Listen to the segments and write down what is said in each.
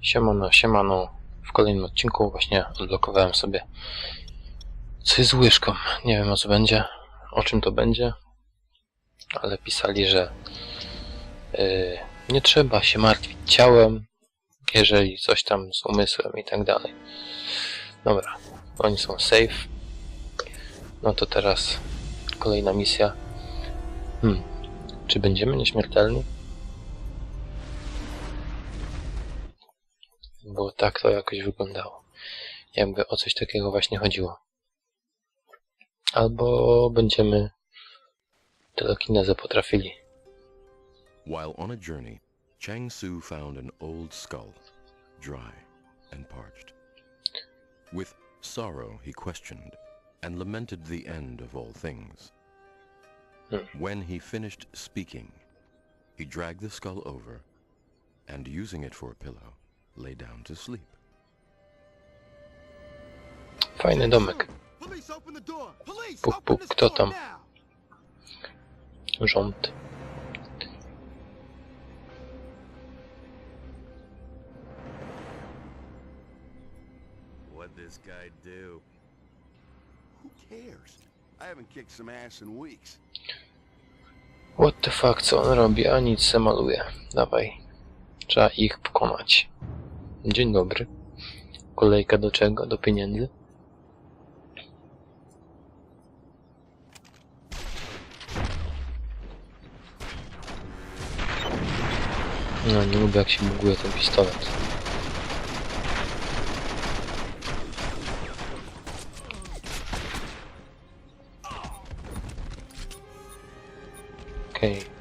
Siemano, siemano. W kolejnym odcinku właśnie odblokowałem sobie coś z łyżką. Nie wiem o co będzie, o czym to będzie, ale pisali, że yy, nie trzeba się martwić ciałem, jeżeli coś tam z umysłem i tak dalej. Dobra, oni są safe. No to teraz kolejna misja. Hmm, czy będziemy nieśmiertelni? Tak to jakoś wyglądało. Jakby o coś takiego właśnie chodziło. Albo będziemy telekinezę potrafili. While on a journey, Chang Su found an old skull, dry and parched. With sorrow he questioned and lamented the end of all things. Hmm. When he finished speaking, he dragged the skull over and, using it for a pillow, lay down to sleep. Fajny domek. Puk, puk, kto tam? Rząd. What'd this guy do? Who cares? I haven't kicked some ass in weeks. What the fuck, co on robi? A nic, se maluje. Dawaj. Trzeba ich pokonać. Dzień dobry. Kolejka do czego? Do pieniędzy? No, nie lubię jak się buguje ten pistolet. Okej.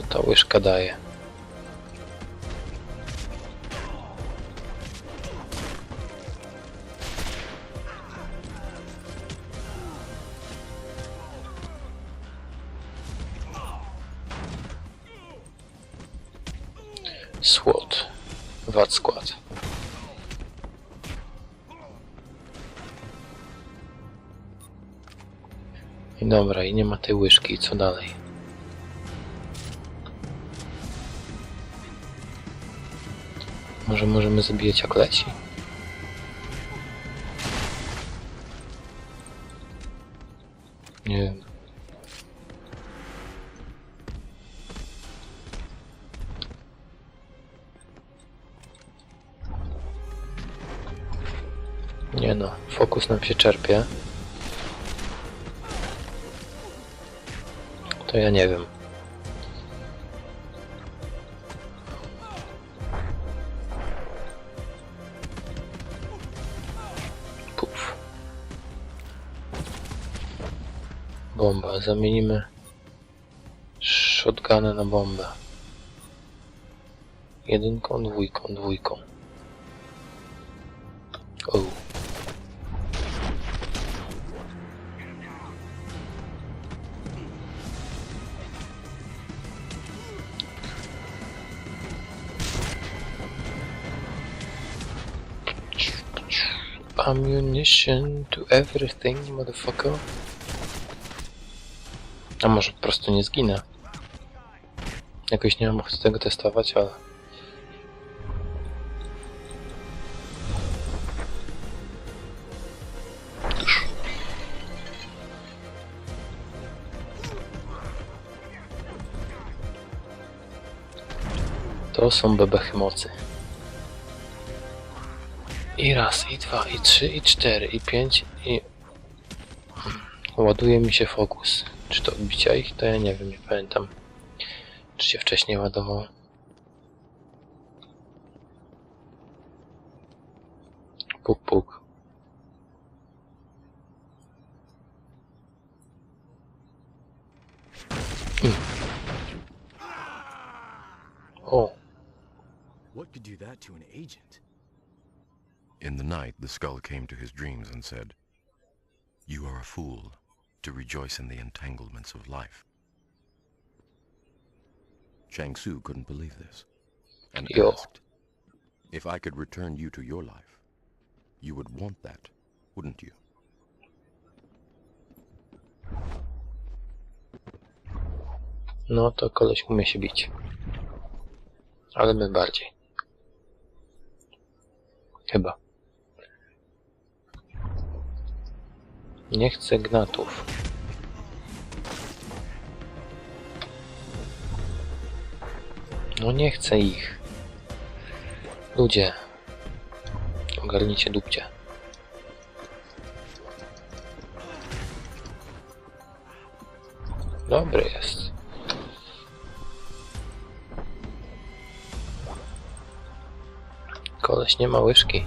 Co ta łyżka daje? SWAT. VAT skład. I dobra, i nie ma tej łyżki, co dalej? Może możemy zabijać jak leci? Nie wiem. Nie no, fokus nam się czerpie. To ja nie wiem. Bomba. Zamienimy shotgunę na bombę. Jedynką, dwójką, dwójką. O. Ammunition to everything, motherfucker. A może po prostu nie zginę. Jakoś nie mam ochoty tego testować, ale... To są bebechy mocy. I raz, i dwa, i trzy, i cztery, i pięć, i... Ładuje mi się fokus. Czy to odbicia ich? To ja nie wiem, nie pamiętam. Czy się wcześniej ładował? Puk, puk. Mm. O, What could do that to an agent? In the night, the skull came to his dreams and said, You are a fool to rejoice in the entanglements of life. Chang Su couldn't believe this and Yo. asked, If I could return you to your life, you would want that, wouldn't you? No to koleś umie się bić. Ale my bardziej. Chyba. Nie chcę gnatów. No nie chcę ich. Ludzie. Ogarnijcie dupcie. Dobry jest. Koleś nie ma łyżki.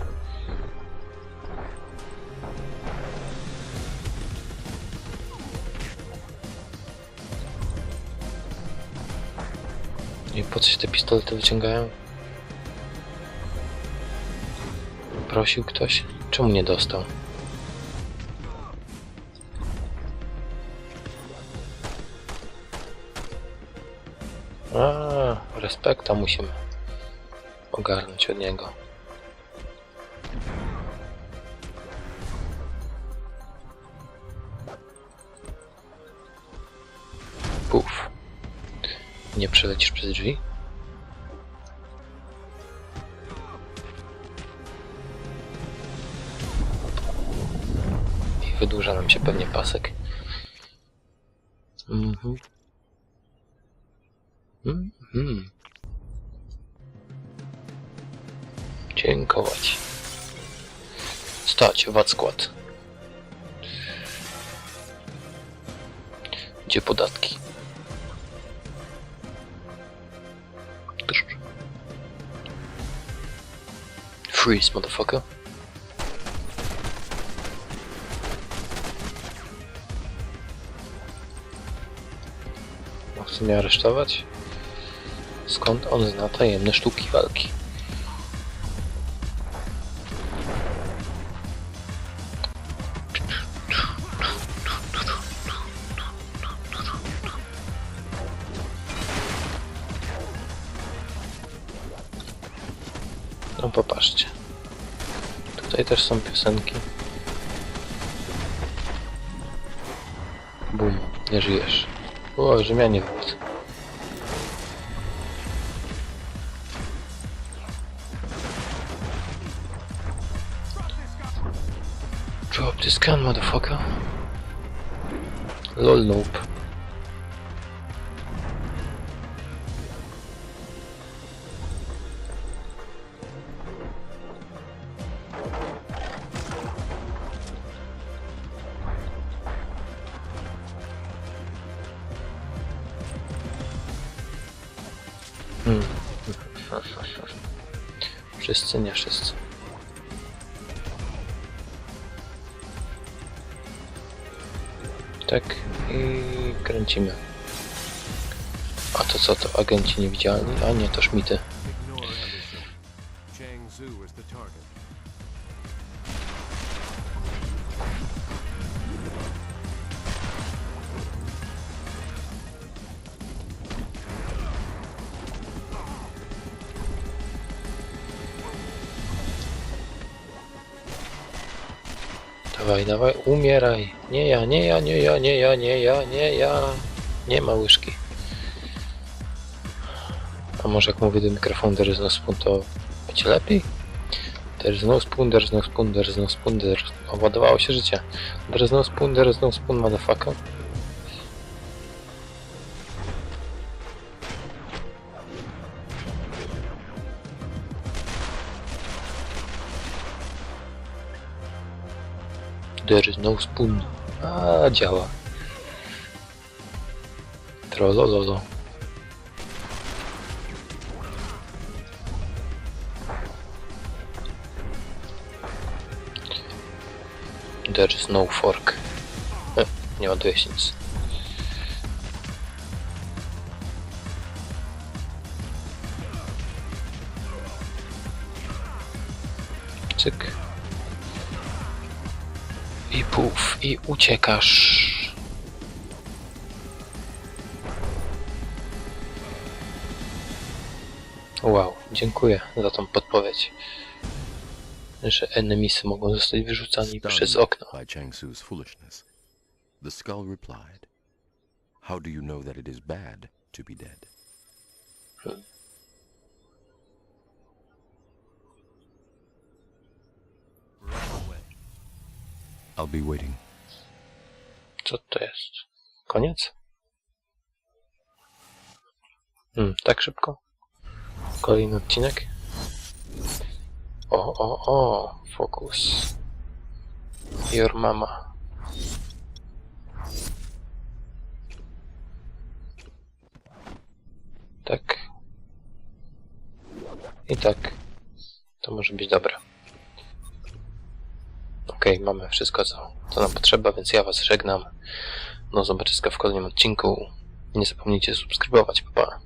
I po co się te pistolety wyciągają? Prosił ktoś? Czemu nie dostał? A, respekta musimy ogarnąć od niego. Nie przelecisz przez drzwi? I wydłuża nam się pewnie pasek. Mhm. Mhm. Dziękować. Stać, VAT skład. Gdzie podatki? Freeze, motherfucker. No, chce mnie aresztować? Skąd on zna tajemne sztuki walki? Też są piosenki. Bum, nie żyjesz. O, Rzymianie wód. Drop this gun, motherfucker. Lol, nope. Wszyscy, nie wszyscy. Tak i kręcimy. A to co, to agenci niewidzialni? A nie, to szmity. Dawaj, dawaj, umieraj. Nie ja, nie ja, nie ja, nie ja, nie ja, nie ja. Nie ma łyżki. A może jak mówię do mikrofonu there is no spoon, to będzie lepiej? There is no spoon, there is no spoon, there is no spoon, there is... Oładowało się życie. There is no spoon, there is no spoon, motherfucker. There is no spoon. A, działa. Trolololo. There is no fork. E, nie ładuje się nic. Cyk. I puf, i uciekasz. Wow, dziękuję za tą podpowiedź. Że enemisy mogą zostać wyrzucani przez okno. by Chang Su's foolishness. The skull replied, How do you know that it is bad? to be dead. Away. I'll be waiting. Co to jest? Koniec? Hmm, tak szybko? Kolejny odcinek? O, o, o. Your mama. Tak. I tak. To może być dobre. Okej, mamy wszystko, co, co nam potrzeba, więc ja Was żegnam. Do zobaczyska w kolejnym odcinku. Nie zapomnijcie subskrybować, pa. pa.